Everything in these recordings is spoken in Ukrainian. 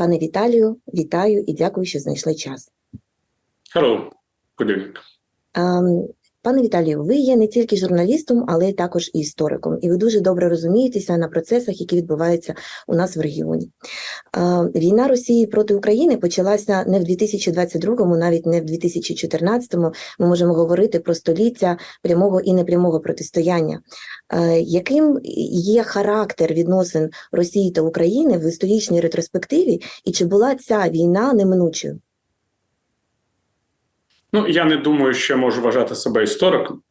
Пане Віталію, вітаю і дякую, що знайшли час. Hello, good evening. Ем, Пане Віталію, ви є не тільки журналістом, але також і істориком, і ви дуже добре розумієтеся на процесах, які відбуваються у нас в регіоні. Війна Росії проти України почалася не в 2022-му, навіть не в 2014-му. Ми можемо говорити про століття прямого і непрямого протистояння. Яким є характер відносин Росії та України в історичній ретроспективі, і чи була ця війна неминучою? Ну, я не думаю, що я можу вважати себе істориком.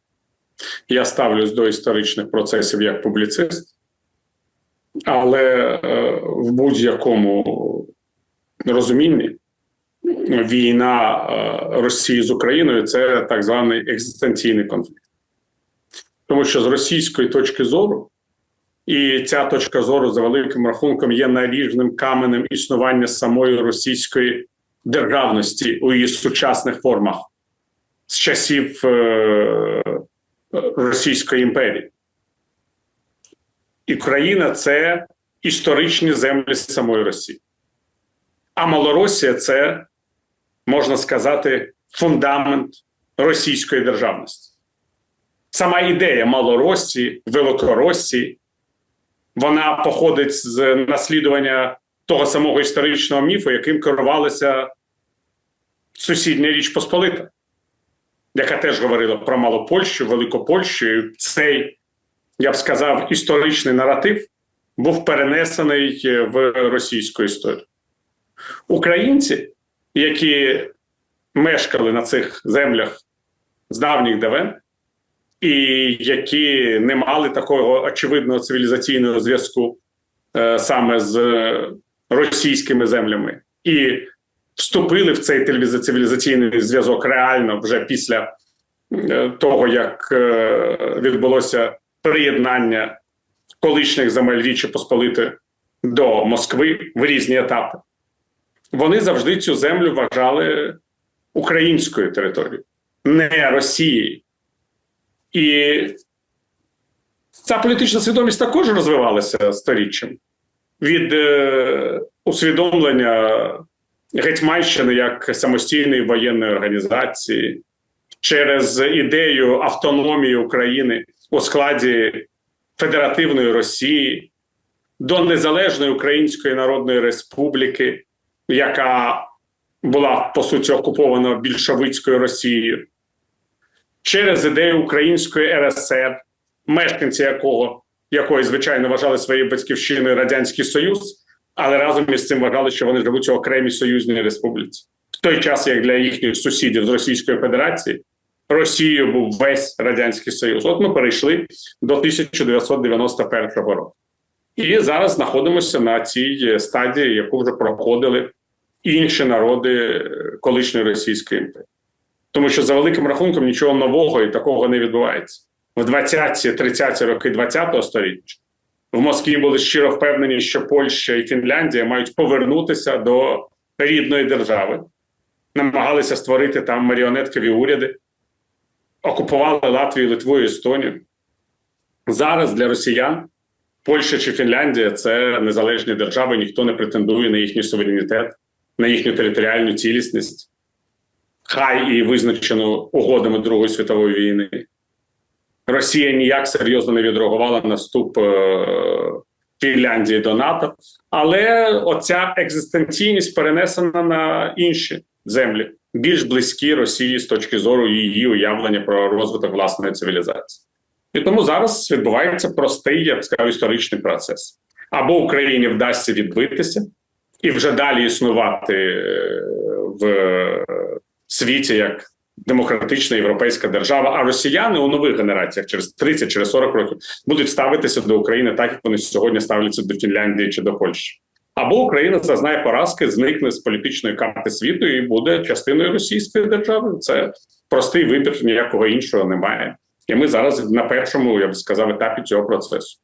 Я ставлюсь до історичних процесів як публіцист, але е, в будь-якому розумінні війна е, Росії з Україною це так званий екзистенційний конфлікт. Тому що з російської точки зору, і ця точка зору за великим рахунком є наріжним каменем існування самої російської державності у її сучасних формах з часів е, Російської імперії. І Україна це історичні землі самої Росії. А Малоросія це, можна сказати, фундамент російської державності. Сама ідея Малоросії, Великоросії, вона походить з наслідування того самого історичного міфу, яким керувалася сусідня Річ Посполита яка теж говорила про Малопольщу, Великопольщу. І Цей, я б сказав, історичний наратив був перенесений в російську історію. Українці, які мешкали на цих землях з давніх давен, і які не мали такого очевидного цивілізаційного зв'язку е, саме з російськими землями, і вступили в цей цивілізаційний зв'язок реально вже після е, того, як е, відбулося приєднання колишніх земель Річі Посполити до Москви в різні етапи. Вони завжди цю землю вважали українською територією, не Росією. І ця політична свідомість також розвивалася сторіччям від е, усвідомлення Гетьманщини як самостійної воєнної організації через ідею автономії України у складі Федеративної Росії до Незалежної Української Народної Республіки, яка була по суті окупована більшовицькою Росією, через ідею Української РСР, мешканці якого якої звичайно вважали своєю батьківщиною Радянський Союз але разом із цим вважали, що вони живуть у окремій союзній республіці. В той час, як для їхніх сусідів з Російської Федерації, Росією був весь Радянський Союз. От ми перейшли до 1991 року. І зараз знаходимося на цій стадії, яку вже проходили інші народи колишньої Російської імперії. Тому що за великим рахунком нічого нового і такого не відбувається в 20-30 роки 20-го століття в Москві були щиро впевнені, що Польща і Фінляндія мають повернутися до рідної держави, намагалися створити там маріонеткові уряди, окупували Латвію, Литву і Естонію. Зараз для росіян Польща чи Фінляндія це незалежні держави, ніхто не претендує на їхній суверенітет, на їхню територіальну цілісність, хай і визначену угодами Другої світової війни. Росія ніяк серйозно не відреагувала на вступ е, Фінляндії до НАТО, але оця екзистенційність перенесена на інші землі, більш близькі Росії з точки зору її уявлення про розвиток власної цивілізації. І тому зараз відбувається простий, я б сказав, історичний процес. Або Україні вдасться відбитися і вже далі існувати е, в світі як демократична європейська держава. А росіяни у нових генераціях через 30 через 40 років будуть ставитися до України так, як вони сьогодні ставляться до Фінляндії чи до Польщі. Або Україна зазнає поразки, зникне з політичної карти світу і буде частиною Російської держави. Це простий вибір, ніякого іншого немає. І ми зараз на першому, я б сказав, етапі цього процесу.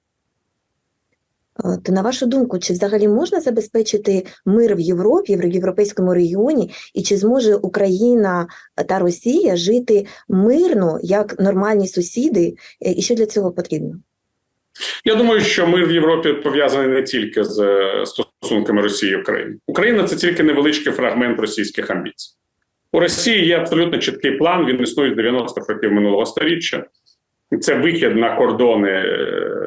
Е, То на вашу думку, чи взагалі можна забезпечити мир в Європі, в європейському регіоні, і чи зможе Україна та Росія жити мирно як нормальні сусіди, Е, і що для цього потрібно? Я думаю, що мир в Європі пов'язаний не тільки з стосунками Росії і України. Україна це тільки невеличкий фрагмент російських амбіцій. У Росії є абсолютно чіткий план. Він існує з 90-х років минулого століття. Це вихід на кордони е,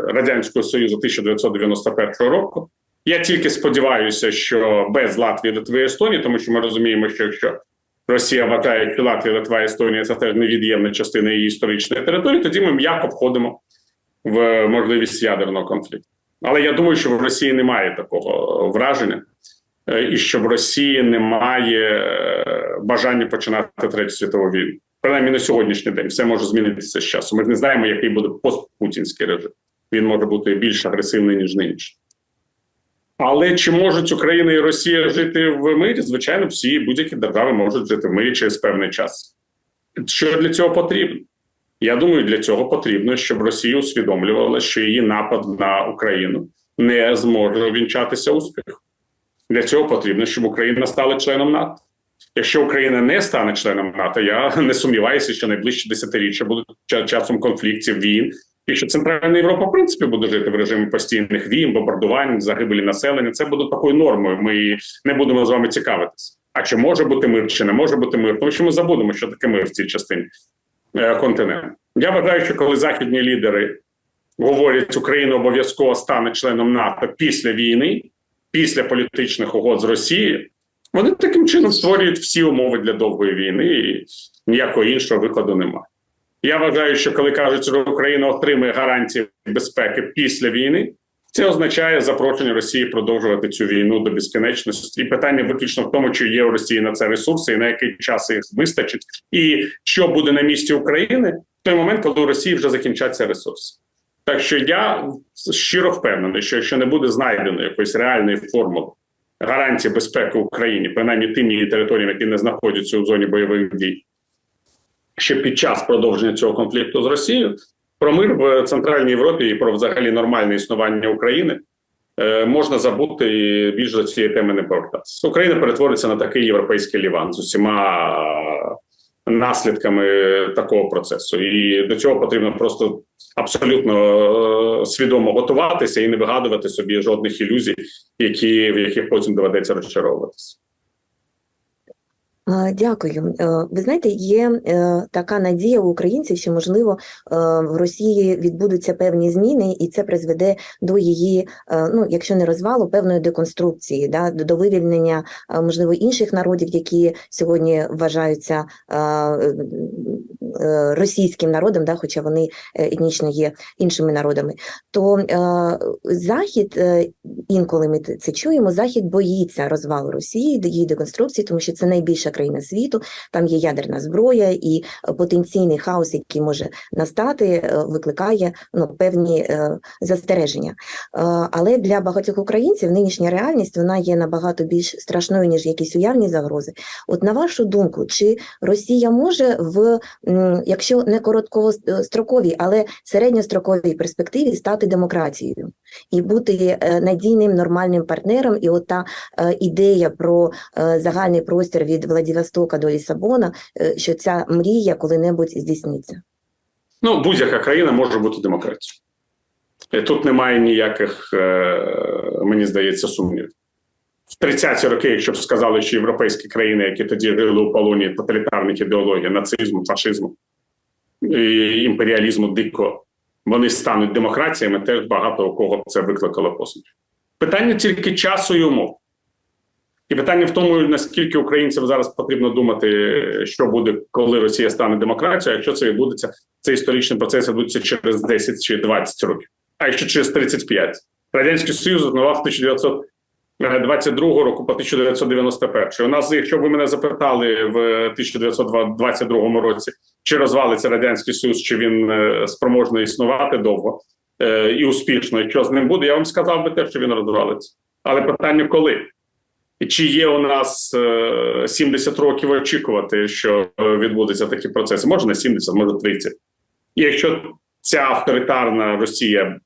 Радянського Союзу 1991 року. Я тільки сподіваюся, що без Латвії, Литви Естонії, тому що ми розуміємо, що якщо Росія вважає, що Латвія, Литва Естонія це теж невід'ємна частина її історичної території, тоді ми м'яко входимо в можливість ядерного конфлікту. Але я думаю, що в Росії немає такого враження, е, і що в Росії немає е, бажання починати третю світову війну. Принаймні на сьогоднішній день все може змінитися з часом. Ми не знаємо, який буде постпутінський режим. Він може бути більш агресивний ніж нинішній. Але чи можуть Україна і Росія жити в мирі? Звичайно, всі будь-які держави можуть жити в мирі через певний час. Що для цього потрібно? Я думаю, для цього потрібно, щоб Росія усвідомлювала, що її напад на Україну не зможе увінчатися успіхом. Для цього потрібно, щоб Україна стала членом НАТО. Якщо Україна не стане членом НАТО, я не сумніваюся, що найближчі десятиріччя будуть часом конфліктів війн, і що Центральна Європа в принципі буде жити в режимі постійних війн, бомбардувань, загибелі населення. Це буде такою нормою. Ми не будемо з вами цікавитися. А чи може бути мир, чи не може бути мир? Тому що ми забудемо, що таке мир в цій частині е, континенту. Я вважаю, що коли західні лідери говорять, Україна обов'язково стане членом НАТО після війни, після політичних угод з Росією, вони таким чином створюють всі умови для довгої війни, і ніякого іншого виходу немає. Я вважаю, що коли кажуть, що Україна отримує гарантії безпеки після війни, це означає запрошення Росії продовжувати цю війну до безкінечності. І питання виключно в тому, чи є у Росії на це ресурси, і на який час їх вистачить, і що буде на місці України в той момент, коли у Росії вже закінчаться ресурси. Так що я щиро впевнений, що якщо не буде знайдено якоїсь реальної формули гарантії безпеки Україні, принаймні тим її територіям, які не знаходяться у зоні бойових дій, ще під час продовження цього конфлікту з Росією, про мир в Центральній Європі і про взагалі нормальне існування України е, можна забути і більш до цієї теми не повертатися. Україна перетвориться на такий європейський ліван з усіма наслідками такого процесу, і до цього потрібно просто абсолютно е, свідомо готуватися і не вигадувати собі жодних ілюзій, які в яких потім доведеться розчаровуватися. Дякую. Е, Ви знаєте, є е, така надія у українців, що можливо е, в Росії відбудуться певні зміни, і це призведе до її, ну якщо не розвалу, певної деконструкції, да, до вивільнення можливо інших народів, які сьогодні вважаються російським народом, да, хоча вони етнічно є іншими народами. То захід інколи ми це чуємо. Захід боїться розвалу Росії, її деконструкції, тому що це найбільша країна світу, там є ядерна зброя, і е, потенційний хаос, який може настати, е, викликає ну, певні е, застереження. Але для багатьох українців нинішня реальність вона є набагато більш страшною, ніж якісь уявні загрози. От на вашу думку, чи Росія може в якщо не короткостроковій, але середньостроковій перспективі стати демократією і бути надійним нормальним партнером, і от та ідея про загальний простір від Владивостока до Лісабона, е, що ця мрія коли-небудь здійсниться. Ну, будь-яка країна може бути демократією. Тут немає ніяких, е, мені здається, сумнівів. В 30-ті роки, якщо б сказали, що європейські країни, які тоді жили у полоні тоталітарних ідеологій, нацизму, фашизму і імперіалізму дико, вони стануть демократіями, теж багато у кого це викликало посміх. Питання тільки часу і умов. І питання в тому, наскільки українцям зараз потрібно думати, що буде, коли Росія стане демократією, якщо це відбудеться, цей історичний процес відбудеться через 10 чи 20 років, а якщо через 35. Радянський Союз існував з 1922 року по 1991. У нас, якщо ви мене запитали в 1922 році, чи розвалиться Радянський Союз, чи він е, спроможний існувати довго е, і успішно, і що з ним буде, я вам сказав би те, що він розвалиться. Але питання коли? Чи є у нас е, 70 років очікувати, що е, відбудуться такі процеси? Може на 70, може 30. І якщо ця авторитарна Росія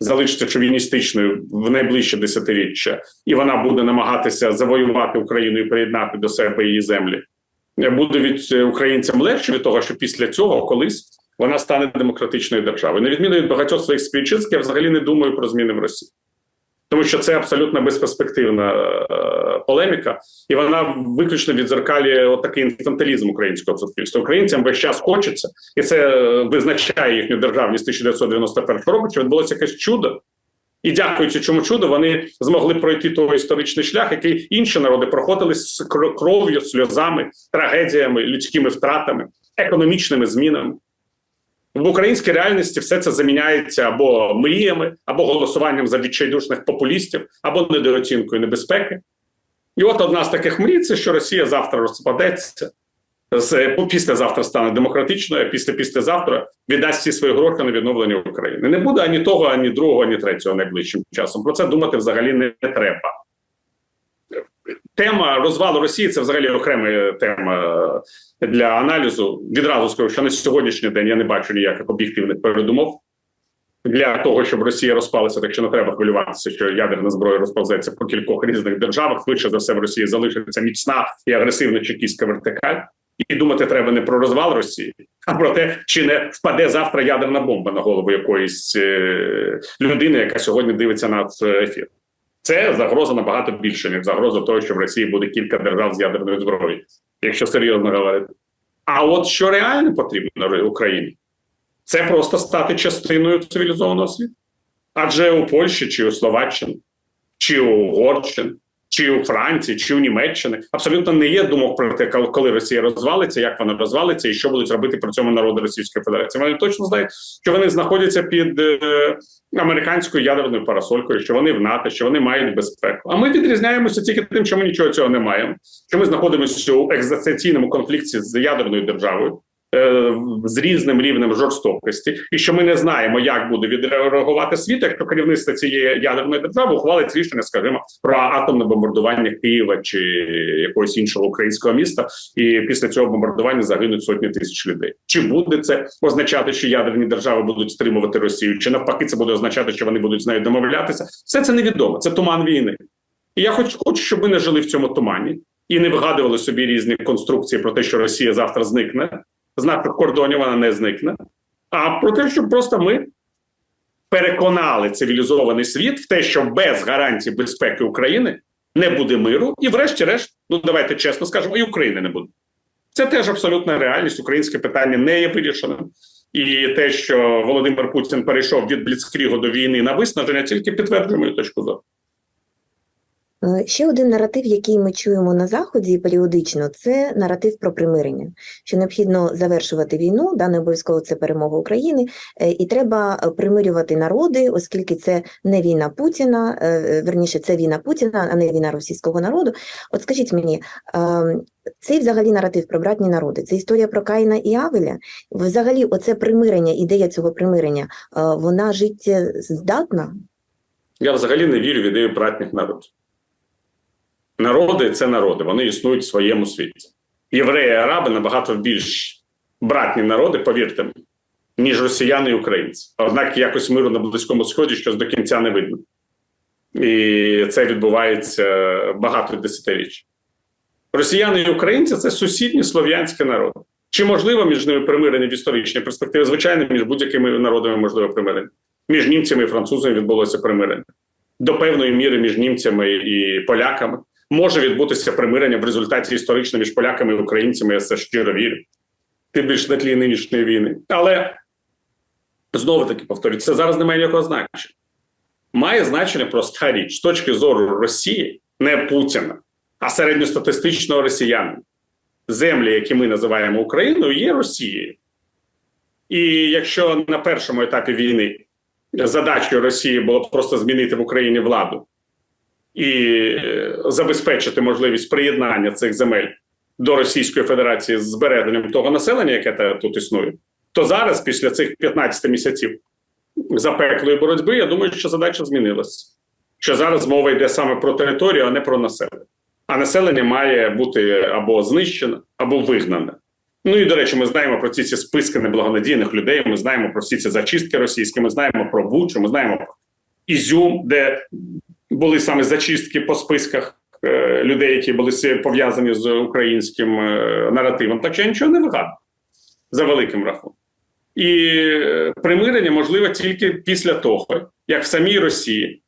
залишиться шовіністичною в найближче десятиріччя, і вона буде намагатися завоювати Україну і приєднати до себе її землі, е, буде від е, українцям легше від того, що після цього колись вона стане демократичною державою. На відміну від багатьох своїх співвітчизників, я взагалі не думаю про зміни в Росії. Тому що це абсолютно безперспективна е, полеміка, і вона виключно відзеркалює отакий інфантилізм українського суспільства. Українцям весь час хочеться, і це е, визначає їхню державність 1991 року. Чи відбулося якесь чудо? І дякуючи чому чуду, вони змогли пройти той історичний шлях, який інші народи проходили з кр- кров'ю, сльозами, трагедіями, людськими втратами, економічними змінами. В українській реальності все це заміняється або мріями, або голосуванням за відчайдушних популістів, або недооцінкою небезпеки. І от одна з таких мрій це що Росія завтра розпадеться, з післязавтра стане демократичною, а після післязавтра віддасть всі свої гроші на відновлення України. Не буде ані того, ані другого, ані третього найближчим часом. Про це думати взагалі не треба. Тема розвалу Росії це взагалі окрема тема для аналізу. Відразу скажу, що на сьогоднішній день я не бачу ніяких об'єктивних передумов для того, щоб Росія розпалася, так що не треба хвилюватися, що ядерна зброя розповзеться по кількох різних державах. Швидше за все в Росії залишиться міцна і агресивна чекістська вертикаль. І думати треба не про розвал Росії, а про те, чи не впаде завтра ядерна бомба на голову якоїсь е, людини, яка сьогодні дивиться наш ефір. Це загроза набагато більше, ніж загроза того, що в Росії буде кілька держав з ядерною зброєю, якщо серйозно говорити. А от що реально потрібно Україні, це просто стати частиною цивілізованого світу. Адже у Польщі чи у Словаччині, чи у Угорщині, чи у Франції, чи у Німеччині абсолютно не є думок про те, коли Росія розвалиться, як вона розвалиться, і що будуть робити при цьому народи Російської Федерації. Вони точно знають, що вони знаходяться під е, американською ядерною парасолькою, що вони в НАТО, що вони мають безпеку. А ми відрізняємося тільки тим, що ми нічого цього не маємо. Що ми знаходимося у екзистенційному конфлікті з ядерною державою. Е, З різним рівнем жорстокості, і що ми не знаємо, як буде відреагувати світ, якщо керівництво цієї ядерної держави ухвалить рішення, скажімо, про атомне бомбардування Києва чи якогось іншого українського міста, і після цього бомбардування загинуть сотні тисяч людей. Чи буде це означати, що ядерні держави будуть стримувати Росію, чи навпаки, це буде означати, що вони будуть з нею домовлятися? Все це невідомо. Це туман війни. І я хоч хочу, щоб ми не жили в цьому тумані і не вигадували собі різні конструкції про те, що Росія завтра зникне. З наших кордонів вона не зникне. А про те, щоб просто ми переконали цивілізований світ в те, що без гарантій безпеки України не буде миру, і, врешті-решт, ну давайте чесно скажемо, і України не буде. Це теж абсолютна реальність. Українське питання не є вирішеним. І те, що Володимир Путін перейшов від Бліцкрігу до війни на виснаження, тільки підтверджує мою точку зору. Е, Ще один наратив, який ми чуємо на заході періодично, це наратив про примирення, що необхідно завершувати війну, да не обов'язково це перемога України, е, і треба е, примирювати народи, оскільки це не війна Путіна, верніше, це війна Путіна, а не війна російського народу. От скажіть мені, ем, цей взагалі наратив про братні народи, це історія про Каїна і Авеля. Взагалі, оце примирення, ідея цього примирення, вона життєздатна? Я взагалі не вірю в ідею братніх народів. Народи це народи, вони існують в своєму світі. Євреї, араби набагато більш братні народи, повірте мені, ніж росіяни і українці. Однак якось миру на Близькому Сході щось до кінця не видно. І це відбувається багато десятиріч. Росіяни і українці це сусідні слов'янські народи. Чи можливо між ними примирення в історичній перспективі? Звичайно, між будь-якими народами можливо примирення. Між німцями і французами відбулося примирення. До певної міри між німцями і поляками може відбутися примирення в результаті історично між поляками і українцями. Я це щиро вірю. Тим більш на тлі нинішньої війни. Але знову таки повторюю, це зараз не має ніякого значення. Має значення проста річ з точки зору Росії, не Путіна, а середньостатистичного росіянина. Землі, які ми називаємо Україною, є Росією. І якщо на першому етапі війни задачею Росії було просто змінити в Україні владу і е, забезпечити можливість приєднання цих земель до Російської Федерації з збереженням того населення, яке тут існує, то зараз, після цих 15 місяців запеклої боротьби, я думаю, що задача змінилася. Що зараз мова йде саме про територію, а не про населення. А населення має бути або знищене, або вигнане. Ну і до речі, ми знаємо про ці, ці списки неблагонадійних людей. Ми знаємо про всі ці зачистки російські. Ми знаємо про Бучу, ми знаємо про Ізюм, де були саме зачистки по списках е, людей, які були пов'язані з українським е, наративом. Так що я нічого не вигадую за великим рахунком. І е, примирення можливе тільки після того, як в самій Росії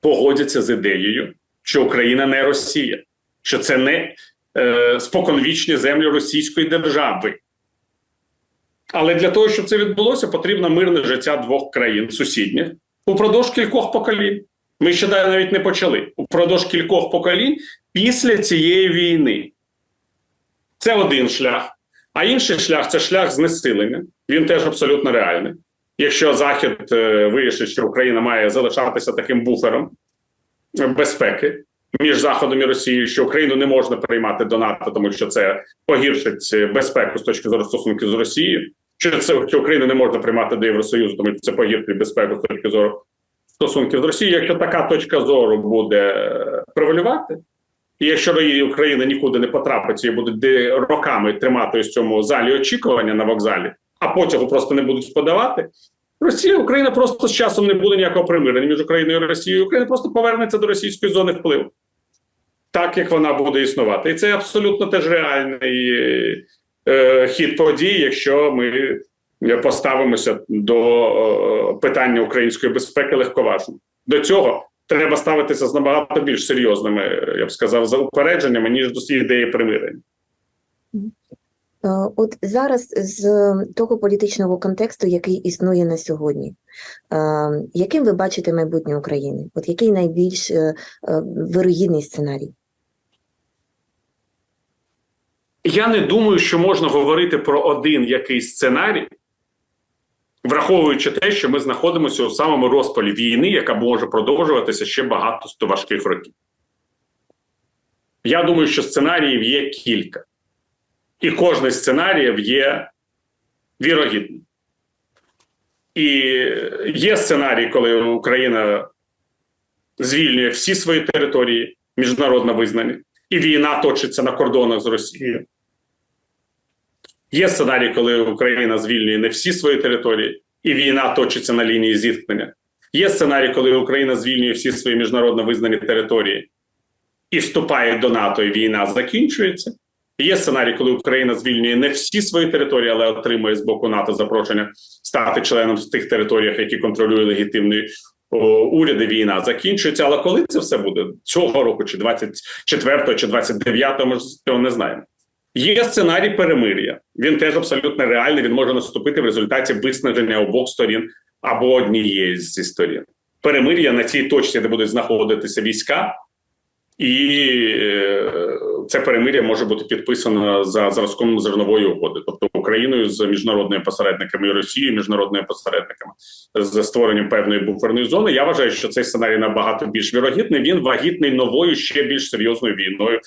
погодяться з ідеєю, що Україна не Росія, що це не е, споконвічні землі Російської держави. Але для того, щоб це відбулося, потрібно мирне життя двох країн сусідніх упродовж кількох поколінь. Ми ще навіть не почали. Упродовж кількох поколінь після цієї війни. Це один шлях. А інший шлях це шлях знесилення. Він теж абсолютно реальний. Якщо Захід е, вирішить, що Україна має залишатися таким буфером безпеки між Заходом і Росією, що Україну не можна приймати до НАТО, тому що це погіршить е, безпеку з точки зору стосунків з Росією, чи це що Україну не можна приймати до Євросоюзу, тому що це погіршить безпеку з точки зору стосунків з Росією. Якщо така точка зору буде е, превалювати, і якщо Україна нікуди не потрапить і буде роками тримати в цьому залі очікування на вокзалі, а потягу просто не будуть подавати. Росія, Україна просто з часом не буде ніякого примирення між Україною і Росією. Україна просто повернеться до російської зони впливу, так як вона буде існувати. І це абсолютно теж реальний е, хід подій, якщо ми поставимося до е, питання української безпеки легковажно. До цього треба ставитися з набагато більш серйозними, я б сказав, за упередженнями, ніж до цієї ідеї примирення. Е, От зараз з того політичного контексту, який існує на сьогодні, е, яким ви бачите майбутнє України? От який найбільш вирогідний сценарій? Я не думаю, що можна говорити про один якийсь сценарій, враховуючи те, що ми знаходимося у самому розпалі війни, яка може продовжуватися ще багато сто важких років. Я думаю, що сценаріїв є кілька. І кожний з сценаріїв є вірогідним. І є сценарій, коли Україна звільнює всі свої території, міжнародно визнані, і війна точиться на кордонах з Росією. Є сценарій, коли Україна звільнює не всі свої території, і війна точиться на лінії зіткнення. Є сценарій, коли Україна звільнює всі свої міжнародно визнані території і вступає до НАТО, і війна закінчується. Є сценарій, коли Україна звільнює не всі свої території, але отримує з боку НАТО запрошення стати членом з тих територіях, які контролює легітимний о, уряд, і війна закінчується. Але коли це все буде цього року, чи 24-го, чи 29-го, ми цього не знаємо. Є сценарій перемир'я. Він теж абсолютно реальний. Він може наступити в результаті виснаження обох сторін або однієї зі сторін. Перемир'я на цій точці, де будуть знаходитися війська, і е, це перемир'я може бути підписано за зразком зернової угоди, тобто Україною з міжнародними посередниками і Росією, міжнародними посередниками з створенням певної буферної зони. Я вважаю, що цей сценарій набагато більш вірогідний. Він вагітний новою ще більш серйозною війною.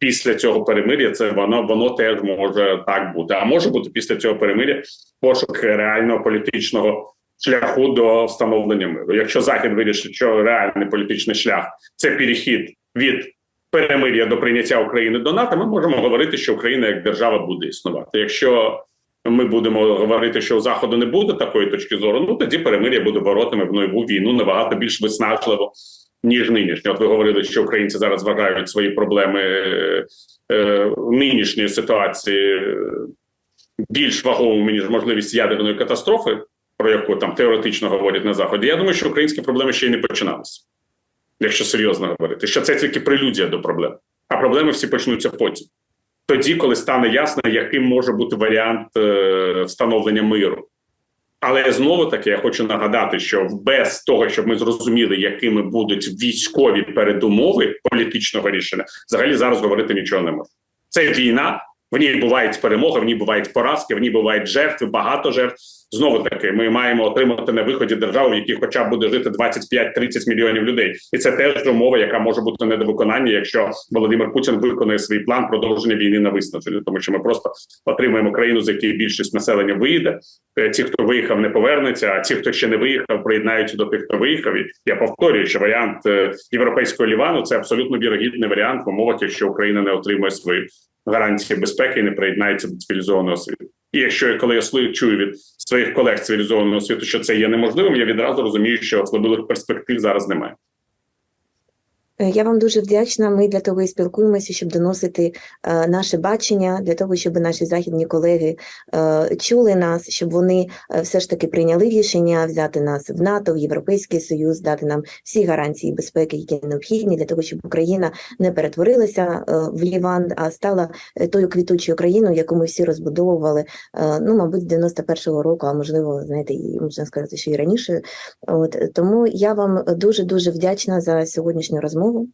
Після цього перемир'я це воно воно теж може так бути. А може бути після цього перемир'я пошук реального політичного шляху до встановлення миру. Якщо захід вирішить, що реальний політичний шлях це перехід від перемир'я до прийняття України до НАТО, ми можемо говорити, що Україна як держава буде існувати. Якщо ми будемо говорити, що у заходу не буде такої точки зору, ну тоді перемир'я буде боротиме в нову війну набагато більш виснажливо. Ніж нинішнє. От ви говорили, що українці зараз вважають свої проблеми е, е, нинішньої ситуації е, більш вагомими, ніж можливість ядерної катастрофи, про яку там теоретично говорять на заході. Я думаю, що українські проблеми ще й не починалися, якщо серйозно говорити, що це тільки прелюдія до проблем, а проблеми всі почнуться потім. Тоді, коли стане ясно, яким може бути варіант е, встановлення миру. Але знову таки я хочу нагадати, що без того, щоб ми зрозуміли, якими будуть військові передумови політичного рішення, взагалі зараз говорити нічого не може. Це війна, в ній бувають перемоги, в ній бувають поразки, в ній бувають жертви, багато жертв. Знову таки, ми маємо отримати на виході державу, в якій хоча б буде жити 25-30 мільйонів людей, і це теж умова, яка може бути не до виконання, якщо Володимир Путін виконує свій план продовження війни на виснаження, тому що ми просто отримаємо країну, з якої більшість населення виїде. Е, Ті, хто виїхав, не повернеться. А ті, хто ще не виїхав, приєднаються до тих, хто виїхав. І я повторюю, що варіант е, європейського лівану це абсолютно вірогідний варіант в умовах, якщо Україна не отримує свої гарантії безпеки і не приєднається до цивілізованого світу. І якщо коли я чую від своїх колег цивілізованого світу, що це є неможливим, я відразу розумію, що особливих перспектив зараз немає. Е, Я вам дуже вдячна. Ми для того і спілкуємося, щоб доносити е, наше бачення, для того, щоб наші західні колеги е, чули нас, щоб вони все ж таки прийняли рішення взяти нас в НАТО, в Європейський Союз, дати нам всі гарантії безпеки, які необхідні, для того, щоб Україна не перетворилася в Ліван, а стала тою квітучою країною, яку ми всі розбудовували, ну, мабуть, з 91-го року, а можливо, знаєте, і можна сказати, що і раніше. От тому я вам дуже дуже вдячна за сьогоднішню розмову. novo.